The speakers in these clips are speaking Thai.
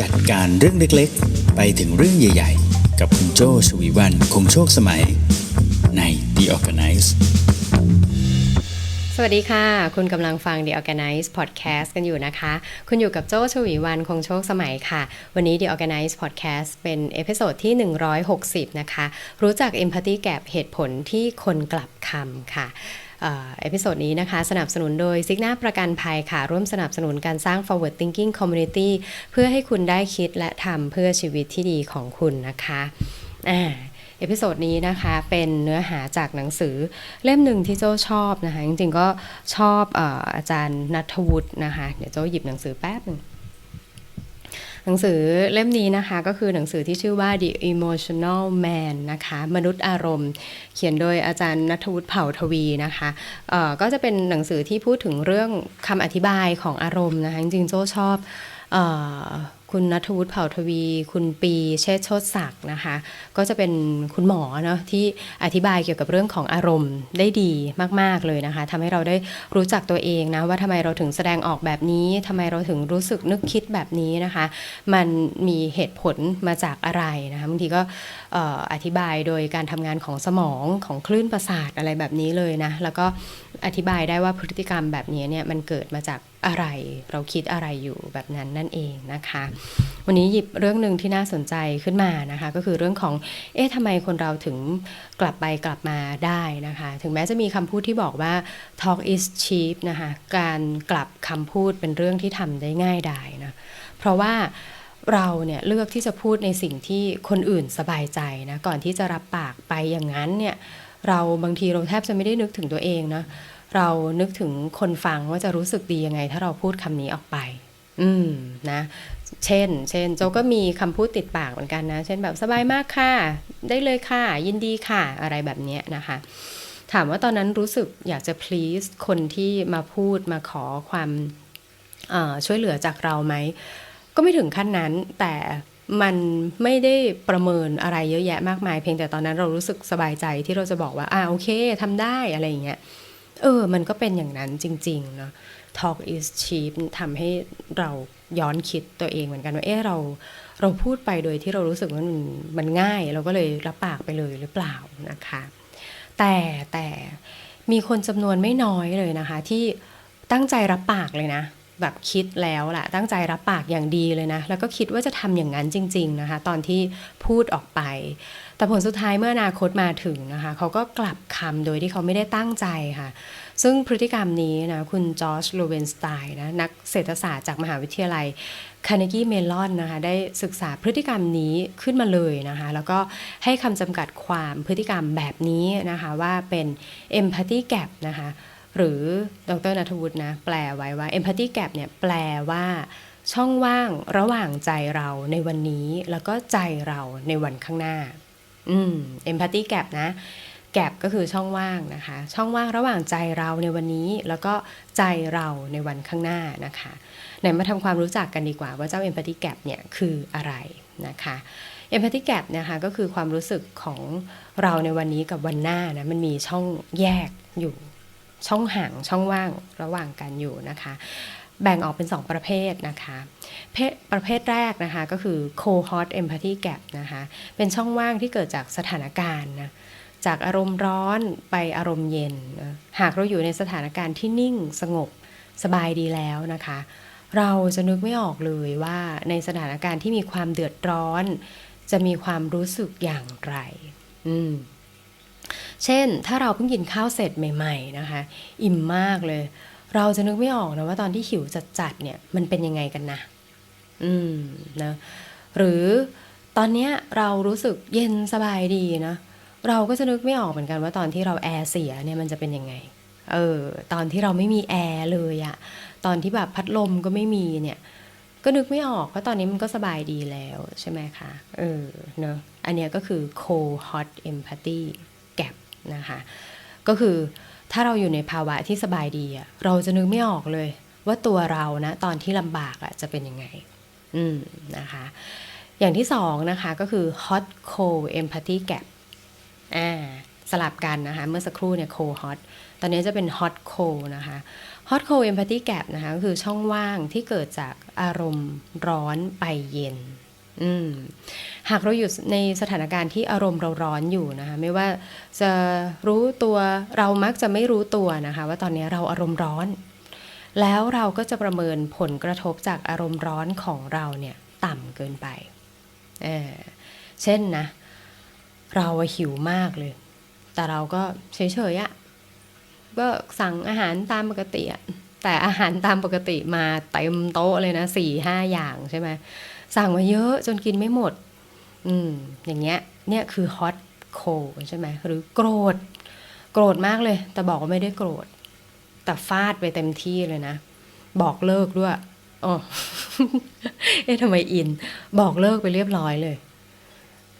จัดการเรื่องเล็กๆ ไปถึงเรื่องใหญ่ๆ กับคุณโจชวีวันคงโชคสมัย ใน The Organize สวัสดีค่ะ คุณกำลังฟัง The Organize Podcast กันอยู่นะคะ คุณอยู่กับโจ้ชวีวันคงโชคสมัยค่ะ วันนี้ The Organize Podcast เป็นเอพิโซดที่ 160 นะคะ รู้จัก Empathy Gap เหตุผลที่คนกลับคำค่ะ เอพิโซดนี้นะคะ สนับสนุนโดยซิกนาประกันภัยค่ะ ร่วมสนับสนุนการสร้าง forward thinking community เพื่อให้คุณได้คิดและทำเพื่อชีวิตที่ดีของคุณนะคะอ่าเอพิโซดนี้นะคะเป็นเนื้อหาจากหนังสือเล่มหนึ่งที่โจชอบนะคะ จริงๆก็ชอบอออาจารย์นัทวุฒินะคะ เดี๋ยวโจหยิบหนังสือแป๊บหนึ่ง หนังสือเล่มนี้นะคะก็คือหนังสือที่ชื่อว่า The Emotional Man นะคะมนุษย์อารมณ์ เขียนโดยอาจารย์นัทวุฒิเผ่าทวีนะคะเอ่อก็จะเป็นหนังสือที่พูดถึงเรื่องคำอธิบายของอารมณ์นะคะจริงๆโจชอบเออ คุณนัทวุฒิเผ่าทวี คุณปีเชษโชติศักดิ์นะคะ ก็จะเป็นคุณหมอเนาะที่อธิบายเกี่ยวกับเรื่องของอารมณ์ได้ดีมาก ๆ เลยนะคะทำให้เราได้รู้จักตัวเองนะว่าทำไมเราถึงแสดงออกแบบนี้ทำไมเราถึงรู้สึกนึกคิดแบบนี้นะคะ มันมีเหตุผลมาจากอะไรนะคะบางทีก็เอ่ออธิบายโดยการทำงานของสมองของคลื่นประสาทอะไรแบบนี้เลยนะแล้วก็อธิบายได้ว่าพฤติกรรมแบบนี้เนี่ยมันเกิดมาจาก อะไร เราคิดอะไรอยู่แบบนั้นนั่นเองนะคะ วันนี้หยิบเรื่องหนึ่งที่น่าสนใจขึ้นมานะคะ ก็คือเรื่องของเอ๊ะทำไมคนเราถึงกลับไปกลับมาได้นะคะ ถึงแม้จะมีคำพูดที่บอกว่า talk is cheap นะคะการกลับคำพูดเป็นเรื่องที่ทำได้ง่ายดายนะเพราะว่าเราเนี่ยเลือกที่จะพูดในสิ่งที่คนอื่นสบายใจนะก่อนที่จะรับปากไปอย่างนั้นเนี่ยเราบางทีเราแทบจะไม่ได้นึกถึงตัวเองนะ เรานึกถึงคนฟังว่าจะรู้สึกดียังไง ถ้าเราพูดคำนี้ออกไป อืมนะ เช่น เช่น โจก็มีคำพูดติดปากเหมือนกันนะ เช่นแบบสบายมากค่ะ ได้เลยค่ะ ยินดีค่ะ อะไรแบบนี้นะคะ ถามว่าตอนนั้นรู้สึกอยากจะ please คนที่มาพูดมาขอความช่วยเหลือจากเราไหม ก็ไม่ถึงขั้นนั้น แต่มันไม่ได้ประเมินอะไรเยอะแยะมากมาย เพียงแต่ตอนนั้นเรารู้สึกสบายใจที่เราจะบอกว่า อ่าโอเคทำได้อะไรอย่างเงี้ย เออ มันก็เป็นอย่างนั้นจริงๆเนาะ talk is cheap ทำให้เราย้อนคิดตัวเองเหมือนกันว่า เออเราเราพูดไปโดยที่เรารู้สึกว่ามันมันง่าย เราก็เลยรับปากไปเลยหรือเปล่านะคะ แต่แต่มีคนจำนวนไม่น้อยเลยนะคะ ที่ตั้งใจรับปากเลยนะ แบบคิดแล้วแหละตั้งใจรับปากอย่างดีเลยนะ แล้วก็คิดว่าจะทำอย่างนั้นจริง ๆนะคะ ตอนที่พูดออกไป แต่ผลสุดท้ายเมื่ออนาคตมาถึงนะคะเขาก็กลับคำโดยที่เขาไม่ได้ตั้งใจค่ะ ซึ่งพฤติกรรมนี้นะคุณจอร์จลูเวนสไตน์นะนักเศรษฐศาสตร์จากมหาวิทยาลัยคาร์เนกี้เมลอนนะคะได้ศึกษาพฤติกรรมนี้ขึ้นมาเลยนะคะแล้วก็ให้คำจำกัดความพฤติกรรมแบบนี้นะคะว่าเป็น empathy gap นะคะ หรือดรนัทวุฒินะแปลไว้ว่า empathy gap เนี่ยแปลว่าช่องว่างระหว่างใจเราในวันนี้แล้วก็ใจเราในวันข้างหน้า อืม empathy gap นะ แก p ก็คือช่องว่างนะคะ ช่องว่างระหว่างใจเราในวันนี้ แล้วก็ใจเราในวันข้างหน้านะคะไหนมาทำความรู้จักกันดีกว่าว่าเจ้า empathy gap เนี่ยคืออะไรนะคะ empathy gap นะคะก็คือความรู้สึกของเราในวันนี้กับวันหน้านะมันมีช่องแยกอยู่ ช่องห่างช่องว่างระหว่างกันอยู่นะคะ แบ่งออกเป็น 2 ประเภทนะคะประเภทแรกนะคะก็คือ cohort empathy gap นะคะเป็นช่องว่างที่เกิดจากสถานการณ์นะจากอารมณ์ร้อนไปอารมณ์เย็น หากเราอยู่ในสถานการณ์ที่นิ่งสงบสบายดีแล้วนะคะ เราจะนึกไม่ออกเลยว่าในสถานการณ์ที่มีความเดือดร้อน จะมีความรู้สึกอย่างไร อืม เช่นถ้าเราเพิ่งกินข้าวเสร็จใหม่ ๆนะคะ อิ่มมากเลย เราจะนึกไม่ออกนะว่าตอนที่หิวจัดๆเนี่ยมันเป็นยังไงกันนะอืมนะหรือตอนเนี้ยเรารู้สึกเย็นสบายดีนะเราก็จะนึกไม่ออกเหมือนกันว่าตอนที่เราแอร์เสียเนี่ยมันจะเป็นยังไงเออตอนที่เราไม่มีแอร์เลยอะตอนที่แบบพัดลมก็ไม่มีเนี่ยก็นึกไม่ออกเพราะตอนนี้มันก็สบายดีแล้วใช่ไหมคะเออเนอะอันเนี้ยก็คือ cold hot empathy นะคะ ก็คือถ้าเราอยู่ในภาวะที่สบายดีอะเราจะนึกไม่ออกเลย ว่าตัวเรานะตอนที่ลำบากอะจะเป็นยังไง อืมนะคะ อย่างที่สองนะคะก็คือ hot cold empathy gap อ่าสลับกันนะคะ เมื่อสักครู่เนี่ย cold hot ตอนนี้จะเป็น hot cold นะคะ hot cold empathy gap นะคะก็คือช่องว่างที่เกิดจากอารมณ์ร้อนไปเย็น หากเราอยู่ในสถานการณ์ที่อารมณ์เราร้อนอยู่นะคะไม่ว่าจะรู้ตัวเรามักจะไม่รู้ตัวนะคะ ว่าตอนนี้เราอารมณ์ร้อน แล้วเราก็จะประเมินผลกระทบจากอารมณ์ร้อนของเราเนี่ยต่ำเกินไปเออเช่นนะ เราหิวมากเลย แต่เราก็เฉยๆอะก็สั่งอาหารตามปกติอะแต่อาหารตามปกติมาเต็มโต๊ะเลยนะสี่ห้าอย่างใช่ไหม สั่งมาเยอะจนกินไม่หมด อืม อย่างเงี้ย เนี่ยคือฮอตโคใช่ไหมหรือโกรธ โกรธมากเลย แต่บอกว่าไม่ได้โกรธ แต่ฟาดไปเต็มที่เลยนะ บอกเลิกด้วยอ๋อเอ๊ะทำไมอิน บอกเลิกไปเรียบร้อยเลย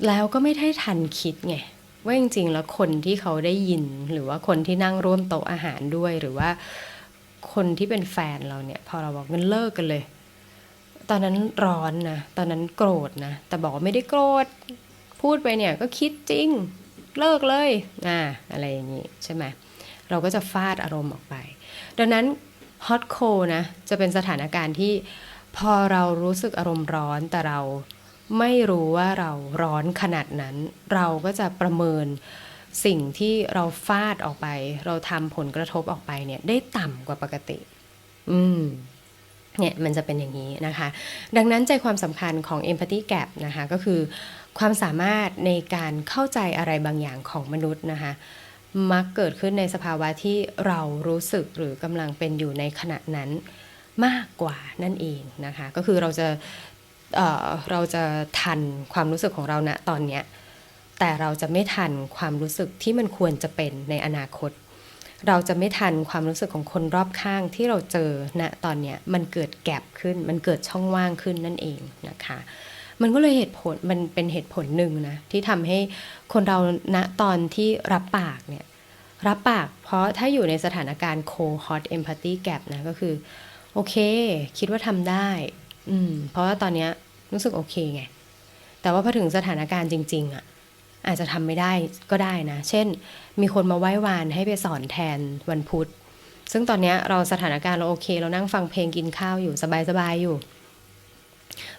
แล้วก็ไม่ได้ทันคิดไงว่าจริงๆแล้วคนที่เขาได้ยินหรือว่าคนที่นั่งร่วมโต๊ะอาหารด้วยหรือว่าคนที่เป็นแฟนเราเนี่ย พอเราบอกงั้นเลิกกันเลย ตอนนั้นร้อนนะ ตอนนั้นโกรธนะ แต่บอกว่าไม่ได้โกรธ พูดไปเนี่ยก็คิดจริง เลิกเลยอ่าอะไรอย่างนี้ใช่ไหม เราก็จะฟาดอารมณ์ออกไป ดังนั้นฮอตโคนะ จะเป็นสถานการณ์ที่พอเรารู้สึกอารมณ์ร้อนแต่เราไม่รู้ว่าเราร้อนขนาดนั้น เราก็จะประเมินสิ่งที่เราฟาดออกไป เราทำผลกระทบออกไปเนี่ยได้ต่ำกว่าปกติ อืม เนี่ยมันจะเป็นอย่างนี้นะคะ ดังนั้นใจความสำคัญของ empathy gap นะคะก็คือความสามารถในการเข้าใจอะไรบางอย่างของมนุษย์นะคะมักเกิดขึ้นในสภาวะที่เรารู้สึกหรือกำลังเป็นอยู่ในขณะนั้นมากกว่านั่นเองนะคะ ก็คือเราจะเเราจะทันความรู้สึกของเราณตอนเนี้ยแต่เราจะไม่ทันความรู้สึกที่มันควรจะเป็นในอนาคต เราจะไม่ทันความรู้สึกของคนรอบข้างที่เราเจอณตอนเนี้ยมันเกิดแกลบขึ้น มันเกิดช่องว่างขึ้นนั่นเองนะคะ มันก็เลยเหตุผลมันเป็นเหตุผลหนึ่งนะที่ทำให้คนเราณตอนที่รับปากเนี่ยรับปาก เพราะถ้าอยู่ในสถานการณ์ cold hot empathy gap นะก็คือ โอเค คิดว่าทำได้ อืม เพราะว่าตอนเนี้ยรู้สึกโอเคไง แต่ว่าพอถึงสถานการณ์จริง ๆอะ อาจจะทำไม่ได้ก็ได้นะ เช่น มีคนมาไหว้วานให้ไปสอนแทนวันพุธ ซึ่งตอนนี้เราสถานการณ์เราโอเค เรานั่งฟังเพลงกินข้าวอยู่สบายๆอยู่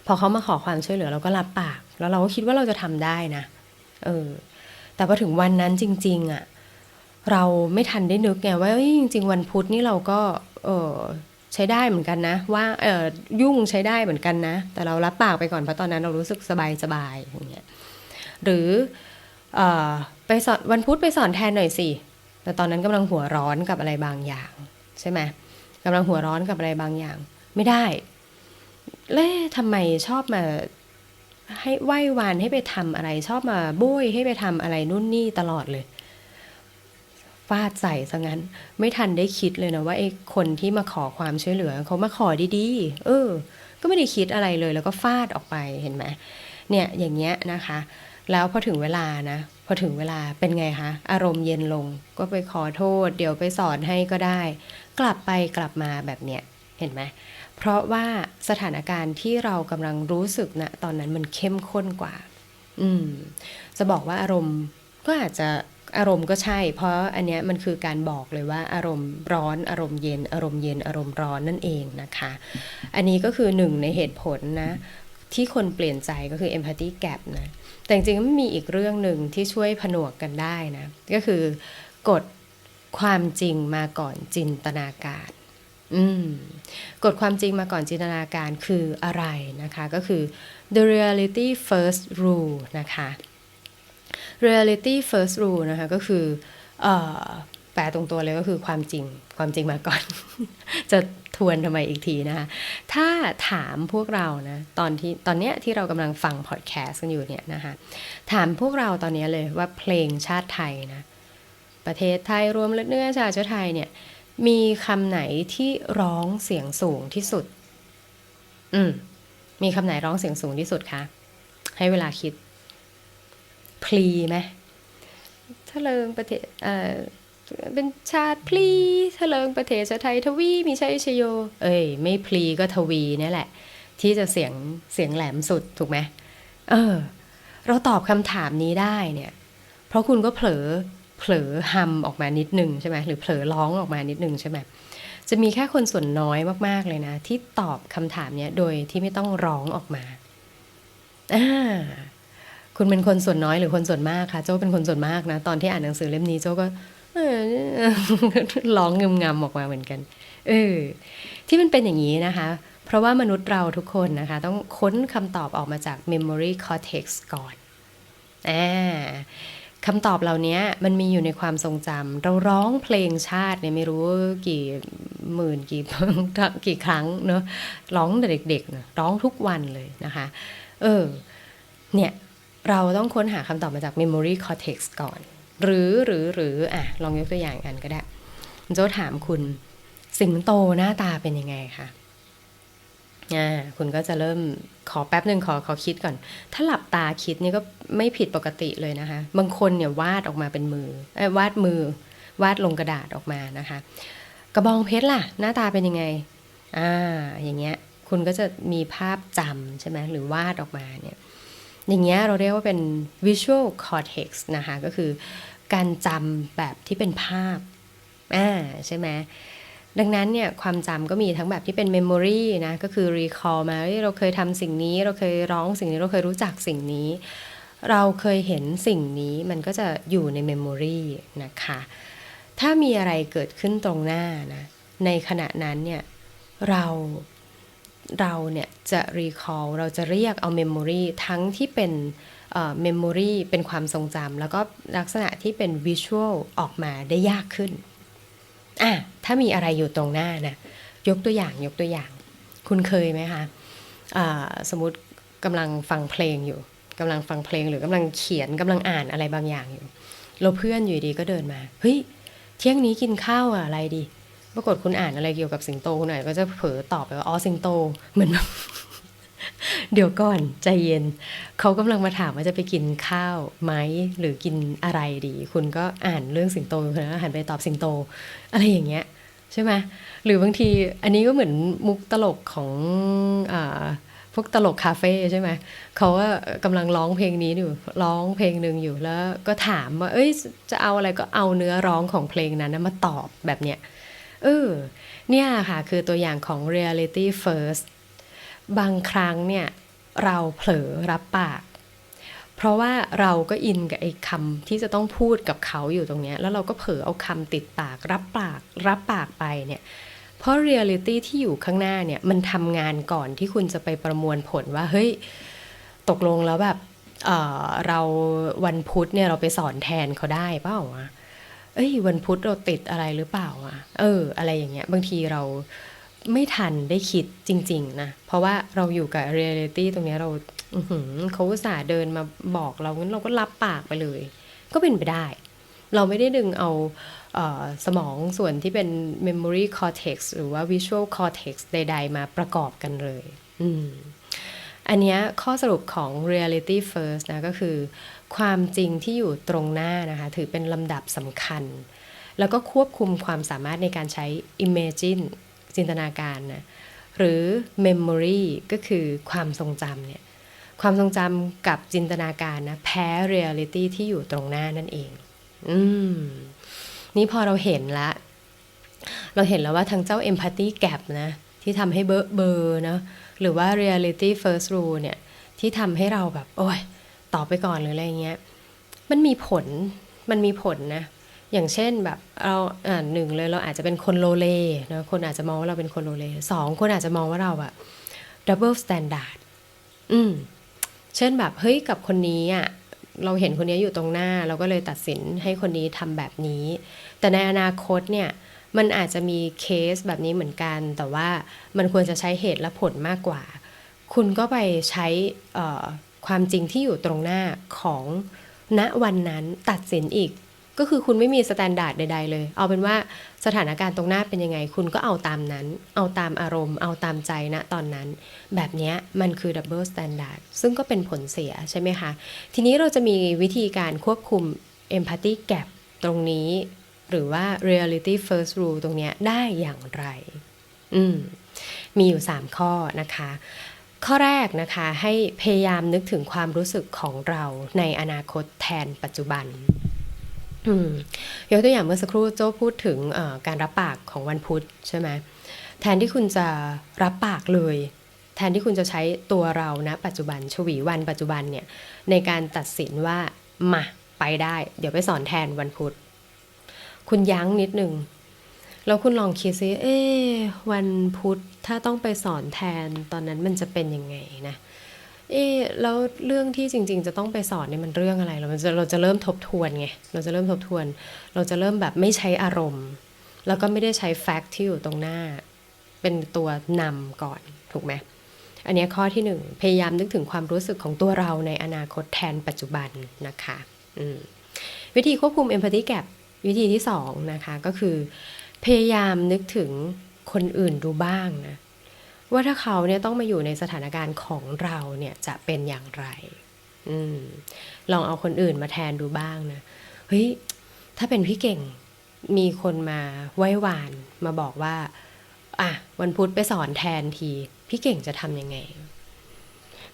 พอเขามาขอความช่วยเหลือเราก็รับปาก แล้วเราก็คิดว่าเราจะทำได้นะเออแต่พอถึงวันนั้นจริง ๆอะเราไม่ทันได้นึกไงว่าจริง ๆ วันพุธนี่เราก็เออใช้ได้เหมือนกันนะ ว่าเออยุ่งใช้ได้เหมือนกันนะ แต่เรารับปากไปก่อนเพราะตอนนั้นเรารู้สึกสบายสบายอย่างเงี้ยหรือ ไปสอนวันพุธไปสอนแทนหน่อยสิ แต่ตอนนั้นกำลังหัวร้อนกับอะไรบางอย่าง ใช่ไหมกำลังหัวร้อนกับอะไรบางอย่าง ไม่ได้ เล่ทำไมชอบมาให้ไหว้วานให้ไปทำอะไร ชอบมาโบยให้ไปทำอะไรนู่นนี่ตลอดเลยฟาดใส่ซะงั้น ไม่ทันได้คิดเลยนะว่าไอ้คนที่มาขอความช่วยเหลือเขามาขอดีๆ เออ ก็ไม่ได้คิดอะไรเลยแล้วก็ฟาดออกไปเห็นไหมเนี่ยอย่างเงี้ยนะคะ แล้วพอถึงเวลานะพอถึงเวลาเป็นไงคะอารมณ์เย็นลง ก็ไปขอโทษ เดี๋ยวไปสอนให้ก็ได้ กลับไปกลับมาแบบเนี้ยเห็นไหมเพราะว่าสถานการณ์ที่เรากำลังรู้สึกนะตอนนั้นมันเข้มข้นกว่า อืม จะบอกว่าอารมณ์ก็อาจจะอารมณ์ก็ใช่ เพราะอันเนี้ยมันคือการบอกเลยว่าอารมณ์ร้อนอารมณ์เย็น อารมณ์เย็นอารมณ์ร้อนนั่นเองนะคะ อันนี้ก็คือหนึ่งในเหตุผลนะ ที่คนเปลี่ยนใจก็คือ empathy gap นะ แต่จริงๆมันมีอีกเรื่องหนึ่งที่ช่วยผนวกกันได้นะ ก็คือกฎความจริงมาก่อนจินตนาการ อืมกฎความจริงมาก่อนจินตนาการคืออะไรนะคะ ก็คือ the reality first rule นะคะ reality first rule นะคะก็คือออ ลตรงตัวเลยก็คือความจริงความจริงมาก่อน จะทวนทำไมอีกทีนะคะ ถ้าถามพวกเรานะตอนที่ตอนเนี้ยที่เรากำลังฟังพอดแคสต์กันอยู่เนี่ยนะคะถามพวกเราตอนนี้เลยว่าเพลงชาติไทยนะประเทศไทยรวมเลือดเนื้อชาติไทยเนี่ยมีคำไหนที่ร้องเสียงสูงที่สุด อืมมีคำไหนร้องเสียงสูงที่สุดคะ ให้เวลาคิด พลีไหมทะเลิงประเทศเอ่อ เป็นชาติพลีทะเลิงประเทศไทยทวีมีชัยชโย เอ้ย ไม่พลีก็ทวีนี่แหละ ที่จะเสียงเสียงแหลมสุดถูกไหมเออ เราตอบคำถามนี้ได้เนี่ย เพราะคุณก็เผลอเผลอฮัมออกมานิดนึงใช่ไหมหรือเผลอร้องออกมานิดนึงใช่ไหมจะมีแค่คนส่วนน้อยมากๆเลยนะ ที่ตอบคำถามเนี้ยโดยที่ไม่ต้องร้องออกมาอ่าคุณเป็นคนส่วนน้อยหรือคนส่วนมากคะโจ้เป็นคนส่วนมากนะ ตอนที่อ่านหนังสือเล่มนี้โจ้ก็ ร้องงึมงำออกมาเหมือนกัน เออ ที่มันเป็นอย่างนี้นะคะ เพราะว่ามนุษย์เราทุกคนนะคะ ต้องค้นคำตอบออกมาจาก memory cortex ก่อนอ่าคำตอบเหล่านี้มันมีอยู่ในความทรงจำเราร้องเพลงชาติเนี่ยไม่รู้กี่หมื่นกี่กี่ครั้งเนอะร้องแต่เด็กๆร้องทุกวันเลยนะคะ เออ เนี่ย เราต้องค้นหาคำตอบมาจาก memory cortex ก่อน หรือหรือหรืออะลองยกตัวอย่างกันก็ได้โจถามคุณ สิงโตหน้าตาเป็นยังไงคะอ่าคุณก็จะเริ่มขอแป๊บหนึ่งขอขอคิดก่อน ถ้าหลับตาคิดนี่ก็ไม่ผิดปกติเลยนะคะ บางคนเนี่ยวาดออกมาเป็นมือเอ้วาดมือ วาดลงกระดาษออกมานะคะ กระบองเพชรล่ะ หน้าตาเป็นยังไงอ่าอย่างเงี้ย คุณก็จะมีภาพจำใช่ไหมหรือวาดออกมาเนี่ยอย่างเงี้ยเราเรียกว่าเป็น visual cortex นะคะ ก็คือ การจำแบบที่เป็นภาพอ่าใช่ไหมดังนั้นเนี่ยความจำก็มีทั้งแบบที่เป็น memory นะก็คือ recall มาเราเคยทำสิ่งนี้ เราเคยร้องสิ่งนี้เราเคยรู้จักสิ่งนี้ เราเคยเห็นสิ่งนี้มันก็จะอยู่ใน memory นะคะถ้ามีอะไรเกิดขึ้นตรงหน้านะในขณะนั้นเนี่ยเราเราเนี่ยจะ recall เราจะเรียกเอา memory ทั้งที่เป็น เอ่อ memory เป็นความทรงจำแล้วก็ลักษณะที่เป็น visual ออกมาได้ยากขึ้นอะถ้ามีอะไรอยู่ตรงหน้านะยกตัวอย่างยกตัวอย่าง คุณเคยไหมคะอ่าสมมติกำลังฟังเพลงอยู่กำลังฟังเพลงหรือกำลังเขียนกำลังอ่านอะไรบางอย่างอยู่แล้วเพื่อนอยู่ดีก็เดินมาเฮ้ยเที่ยงนี้กินข้าวอะอะไรดี ปรากฏคุณอ่านอะไรเกี่ยวกับสิงโตคุณอ่านก็จะเผลอตอบไปว่าอ๋อสิงโตเหมือนแบบ เดี๋ยวก่อนใจเย็น เขากำลังมาถามว่าจะไปกินข้าวไหมหรือกินอะไรดี คุณก็อ่านเรื่องสิงโตคุณก็หันไปตอบสิงโต อะไรอย่างเงี้ยใช่ไหมหรือบางทีอันนี้ก็เหมือนมุกตลกของอพวกตลกคาเฟ่ใช่ไหมเขาว่ากำลังร้องเพลงนี้อยู่ร้องเพลงหนึ่งอยู่แล้วก็ถามว่า เอ้ยจะเอาอะไรก็เอาเนื้อร้องของเพลงนั้นมาตอบแบบเนี้ยเออเนี่ยค่ะคือตัวอย่างของ reality first บางครั้งเนี่ยเราเผลอรับปาก เพราะว่าเราก็อินกับไอ้คำที่จะต้องพูดกับเขาอยู่ตรงเนี้ยแล้วเราก็เผลอเอาคำติดปาก รับปาก รับปากไปเนี่ยเพราะเรียลิตี้ที่อยู่ข้างหน้าเนี่ยมันทำงานก่อนที่คุณจะไปประมวลผลว่าเฮ้ยตกลงแล้วแบบเเราวันพุธเนี่ยเราไปสอนแทนเขาได้เปล่าวะเอ้ยวันพุธเราติดอะไรหรือเปล่าวะเออ อะไรอย่างเงี้ยบางทีเรา ไม่ทันได้คิดจริง ๆ นะ เพราะว่าเราอยู่กับเรียลิตี้ตรงนี้เราเขาอุตส่าห์เดินมาบอกเรางั้นเราก็รับปากไปเลย ก็เป็นไปได้ เราไม่ได้ดึงเอาเออสมองส่วนที่เป็น memory cortex หรือว่า visual cortex ใด ๆ มาประกอบกันเลยออันนี้ข้อสรุปของ reality first นะก็คือ ความจริงที่อยู่ตรงหน้านะคะ ถือเป็นลำดับสำคัญ แล้วก็ควบคุมความสามารถในการใช้ imagine จินตนาการนะหรือ memory ก็คือความทรงจำเนี่ยความทรงจำกับจินตนาการนะแพ้ reality ที่อยู่ตรงหน้านั่นเอง อืม นี่พอเราเห็นละ เราเห็นแล้วว่าทั้งเจ้า empathy gap นะ ที่ทำให้เบอร์เบอร์นะหรือว่า reality first rule เนี่ย ที่ทำให้เราแบบ โอ้ยตอบไปก่อนหรืออะไรเงี้ย มันมีผล มันมีผลนะ อย่างเช่นแบบเราอ่าหนึ่งเลยเราอาจจะเป็นคนโลเลนะคนอาจจะมองว่าเราเป็นคนโลเลสองคนอาจจะมองว่าเราอะ double standard อืมเช่นแบบเฮ้ยกับคนนี้อะเราเห็นคนนี้อยู่ตรงหน้า เราก็เลยตัดสินให้คนนี้ทำแบบนี้ แต่ในอนาคตเนี่ยมันอาจจะมีเคสแบบนี้เหมือนกัน แต่ว่ามันควรจะใช้เหตุและผลมากกว่า คุณก็ไปใช้ความจริงที่อยู่ตรงหน้าของณวันนั้นตัดสินอีก ก็คือคุณไม่มีสแตนดาร์ดใด ๆ เลย เอาเป็นว่าสถานการณ์ตรงหน้าเป็นยังไง คุณก็เอาตามนั้น เอาตามอารมณ์ เอาตามใจณตอนนั้น แบบนี้มันคือดับเบิลสแตนดาร์ดซึ่งก็เป็นผลเสียใช่ไหมคะ ทีนี้เราจะมีวิธีการควบคุม empathy gap ตรงนี้ หรือว่า reality first rule ตรงนี้ได้อย่างไร อืมมีอยู่ 3 ข้อนะคะ ข้อแรกนะคะให้พยายามนึกถึงความรู้สึกของเราในอนาคตแทนปัจจุบัน ยกตัวอย่างเมื่อสักครู่โจ้พูดถึงการรับปากของวันพุธใช่ไหมแทนที่คุณจะรับปากเลย แทนที่คุณจะใช้ตัวเรานะ ปัจจุบันชวีวันปัจจุบันเนี่ยในการตัดสินว่ามาไปได้ เดี๋ยวไปสอนแทนวันพุธคุณยั้งนิดนึงแล้วคุณลองคิดซิเอ๊วันพุธถ้าต้องไปสอนแทนตอนนั้นมันจะเป็นยังไงนะ เอ๊แล้วเรื่องที่จริง ๆ จะต้องไปสอนเนี่ยมันเรื่องอะไร เราจะเราจะเริ่มทบทวนไง เราจะเริ่มทบทวน เราจะเริ่มแบบไม่ใช้อารมณ์ แล้วก็ไม่ได้ใช้แฟกต์ที่อยู่ตรงหน้า เป็นตัวนำก่อนถูกไหมอันนี้ข้อที่หนึ่งพยายามนึกถึงความรู้สึกของตัวเราในอนาคตแทนปัจจุบันนะคะวิธีควบคุม empathy gap วิธีที่สองนะคะก็คือ พยายามนึกถึงคนอื่นดูบ้างนะ ว่าถ้าเขาเนี่ยต้องมาอยู่ในสถานการณ์ของเราเนี่ยจะเป็นอย่างไรอืมลองเอาคนอื่นมาแทนดูบ้างนะเฮ้ยถ้าเป็นพี่เก่งมีคนมาไหว้วานมาบอกว่า อะวันพุธไปสอนแทนที พี่เก่งจะทำยังไง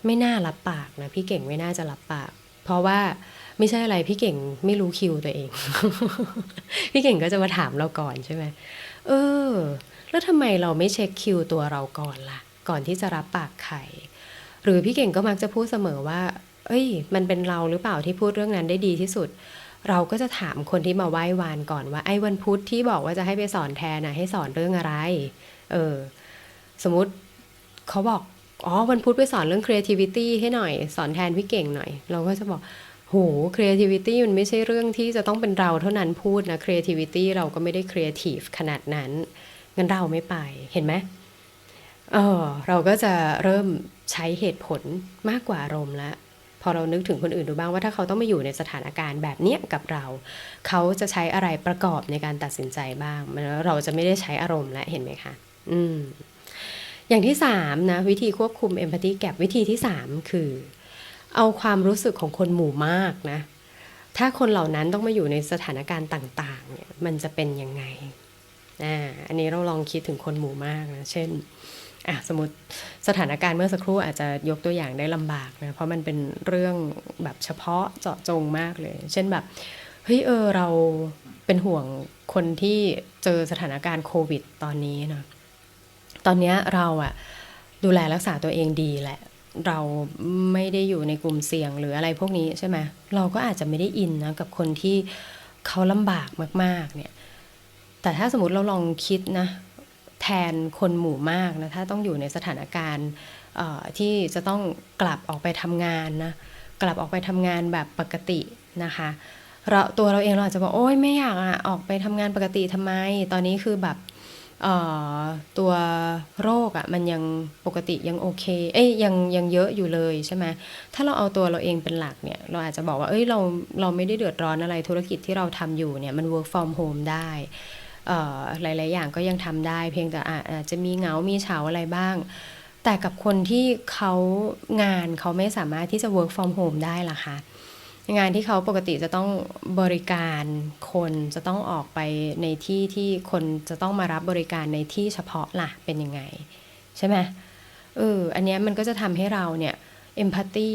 ไม่น่ารับปากนะพี่เก่งไม่น่าจะรับปาก เพราะว่าไม่ใช่อะไรพี่เก่งไม่รู้คิวตัวเอง พี่เก่งก็จะมาถามเราก่อนใช่ไหมเออ แล้วทำไมเราไม่เช็คคิวตัวเราก่อนล่ะ ก่อนที่จะรับปากใครหรือพี่เก่งก็มักจะพูดเสมอว่า เอ้ย มันเป็นเราหรือเปล่าที่พูดเรื่องนั้นได้ดีที่สุด เราก็จะถามคนที่มาไหว้วานก่อนว่าไอ้วันพุธที่บอกว่าจะให้ไปสอนแทนนะให้สอนเรื่องอะไร เออ สมมุติเขาบอก อ๋อ วันพุธไปสอนเรื่อง creativity ให้หน่อย สอนแทนพี่เก่งหน่อย เราก็จะบอก โห creativity มันไม่ใช่เรื่องที่จะต้องเป็นเราเท่านั้นพูดนะ creativity เราก็ไม่ได้ creative ขนาดนั้น งั้นเราไม่ไปเห็นไหมเออเราก็จะเริ่มใช้เหตุผลมากกว่าอารมณ์ล้วพอเรานึกถึงคนอื่นดูบ้างว่าถ้าเขาต้องมาอยู่ในสถานการณ์แบบเนี้ยกับเรา เขาจะใช้อะไรประกอบในการตัดสินใจบ้างมันเราจะไม่ได้ใช้อารมณ์แล้วเห็นไหมคะอืมอย่างที่สามนะวิธีควบคุม empathy gap วิธีที่สามคือ เอาความรู้สึกของคนหมู่มากนะ ถ้าคนเหล่านั้นต้องมาอยู่ในสถานการณ์ต่าง ๆ เนี่ยมันจะเป็นยังไง อ่าอันนี้เราลองคิดถึงคนหมู่มากนะ เช่นอะสมมติสถานการณ์เมื่อสักครู่อาจจะยกตัวอย่างได้ลำบากนะ เพราะมันเป็นเรื่องแบบเฉพาะเจาะจงมากเลย เช่นแบบเฮ้ยเออเราเป็นห่วงคนที่เจอสถานการณ์โควิดตอนนี้นะตอนนี้เราอะดูแลรักษาตัวเองดีแหละ เราไม่ได้อยู่ในกลุ่มเสี่ยงหรืออะไรพวกนี้ใช่ไหมเราก็อาจจะไม่ได้อินนะกับคนที่เขาลำบากมาก ๆ เนี่ย แต่ถ้าสมมติเราลองคิดนะแทนคนหมู่มากนะถ้าต้องอยู่ในสถานการณ์ที่จะต้องกลับออกไปทำงานนะกลับออกไปทำงานแบบปกตินะคะเราตัวเราเองเราอาจจะบอกโอ๊ยไม่อยากอะออกไปทำงานปกติทำไม ตอนนี้คือแบบตัวโรคอะมันยังปกติยังโอเค เอ้ยยังยังเยอะอยู่เลยใช่ไหมถ้าเราเอาตัวเราเองเป็นหลักเนี่ย เราอาจจะบอกว่าเอ้ยเราเราไม่ได้เดือดร้อนอะไรธุรกิจที่เราทำอยู่เนี่ยมัน work from home ได้ หลาย ๆ อย่างก็ยังทำได้ เพียงแต่อาจจะมีเหงา มีเฉาอะไรบ้าง แต่กับคนที่เขางานเขาไม่สามารถที่จะ work from home ได้ล่ะคะงานที่เขาปกติจะต้องบริการคนจะต้องออกไปในที่ที่คนจะต้องมารับบริการในที่เฉพาะล่ะเป็นยังไง ใช่ไหมเอออันนี้มันก็จะทำให้เราเนี่ย เอมพัตตี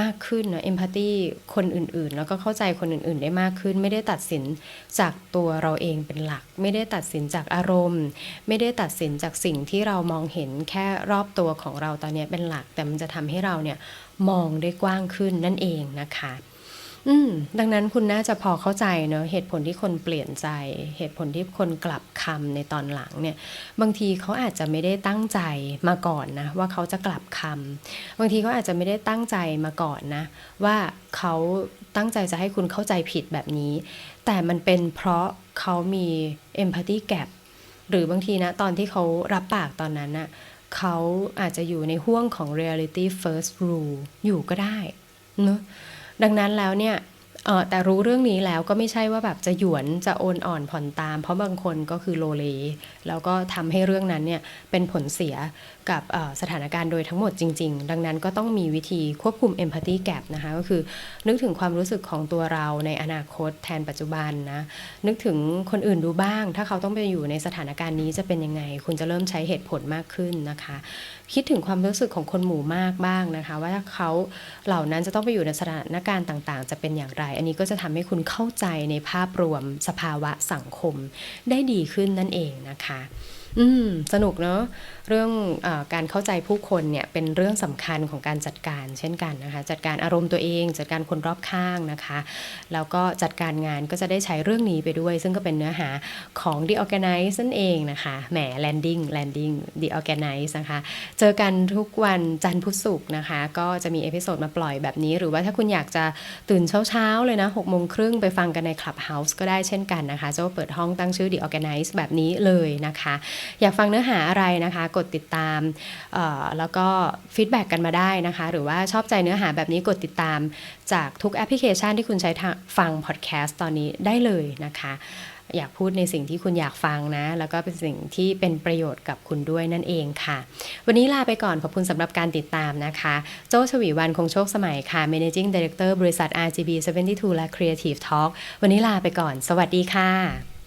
มากขึ้นนะเอมพัตตีคนอื่นๆ แล้วก็เข้าใจคนอื่นๆ ได้มากขึ้น ไม่ได้ตัดสินจากตัวเราเองเป็นหลัก ไม่ได้ตัดสินจากอารมณ์ ไม่ได้ตัดสินจากสิ่งที่เรามองเห็นแค่รอบตัวของเราตอนนี้เป็นหลัก แต่มันจะทำให้เราเนี่ยมองได้กว้างขึ้นนั่นเองนะคะ อืมดังนั้นคุณน่าจะพอเข้าใจเนอะเหตุผลที่คนเปลี่ยนใจ เหตุผลที่คนกลับคำในตอนหลังเนี่ย บางทีเขาอาจจะไม่ได้ตั้งใจมาก่อนนะ ว่าเขาจะกลับคำบางทีเขาอาจจะไม่ได้ตั้งใจมาก่อนนะ ว่าเขาตั้งใจจะให้คุณเข้าใจผิดแบบนี้ แต่มันเป็นเพราะเขามี empathy gap หรือบางทีนะตอนที่เขารับปากตอนนั้นน่ะเขาอาจจะอยู่ในห่วงของ reality first rule อยู่ก็ได้เนอะ ดังนั้นแล้วเนี่ย เออแต่รู้เรื่องนี้แล้วก็ไม่ใช่ว่าแบบจะหยวนจะโอนอ่อนผ่อนตาม เพราะบางคนก็คือโลเลแล้วก็ทำให้เรื่องนั้นเนี่ยเป็นผลเสียกับสถานการณ์โดยทั้งหมดจริง ๆ ดังนั้นก็ต้องมีวิธีควบคุม empathy gap นะคะก็คือนึกถึงความรู้สึกของตัวเราในอนาคตแทนปัจจุบันนะนึกถึงคนอื่นดูบ้าง ถ้าเขาต้องไปอยู่ในสถานการณ์นี้จะเป็นยังไง คุณจะเริ่มใช้เหตุผลมากขึ้นนะคะ คิดถึงความรู้สึกของคนหมู่มากบ้างนะคะ ว่าถ้าเขาเหล่านั้นจะต้องไปอยู่ในสถานการณ์ต่างๆ จะเป็นอย่างไรอันนี้ก็จะทำให้คุณเข้าใจในภาพรวมสภาวะสังคมได้ดีขึ้นนั่นเองนะคะ อืมสนุกเนาะเรื่องอการเข้าใจผู้คนเนี่ยเป็นเรื่องสำคัญของการจัดการ เช่นกันนะคะ จัดการอารมณ์ตัวเอง จัดการคนรอบข้างนะคะแล้วก็จัดการงานก็จะได้ใช้เรื่องนี้ไปด้วย ซึ่งก็เป็นเนื้อหาของ The Organize นั่นเองนะคะแหม landing landing The Organize นะคะ เจอกันทุกวันจันทร์พุธศุกร์นะคะ ก็จะมีเอพิโซดมาปล่อยแบบนี้ หรือว่าถ้าคุณอยากจะตื่นเช้าๆ เลยนะ6โมงครึ่งไปฟังกันใน Clubhouse ก็ได้เช่นกันนะคะจ้าเปิดห้องตั้งชื่อ The Organize แบบนี้เลยนะคะอยากฟังเนื้อหาอะไรนะคะ กดติดตามแล้วก็ฟีดแบ็กกันมาได้นะคะ หรือว่าชอบใจเนื้อหาแบบนี้กดติดตามจากทุกแอปพลิเคชันที่คุณใช้ฟังพอดแคสต์ตอนนี้ได้เลยนะคะอยากพูดในสิ่งที่คุณอยากฟังนะ แล้วก็เป็นสิ่งที่เป็นประโยชน์กับคุณด้วยนั่นเองค่ะ วันนี้ลาไปก่อน ขอบคุณสำหรับการติดตามนะคะ โจชวีวันคงโชคสมัยค่ะ Managing Director บริษัท RGB 72 และ Creative Talk วันนี้ลาไปก่อน สวัสดีค่ะ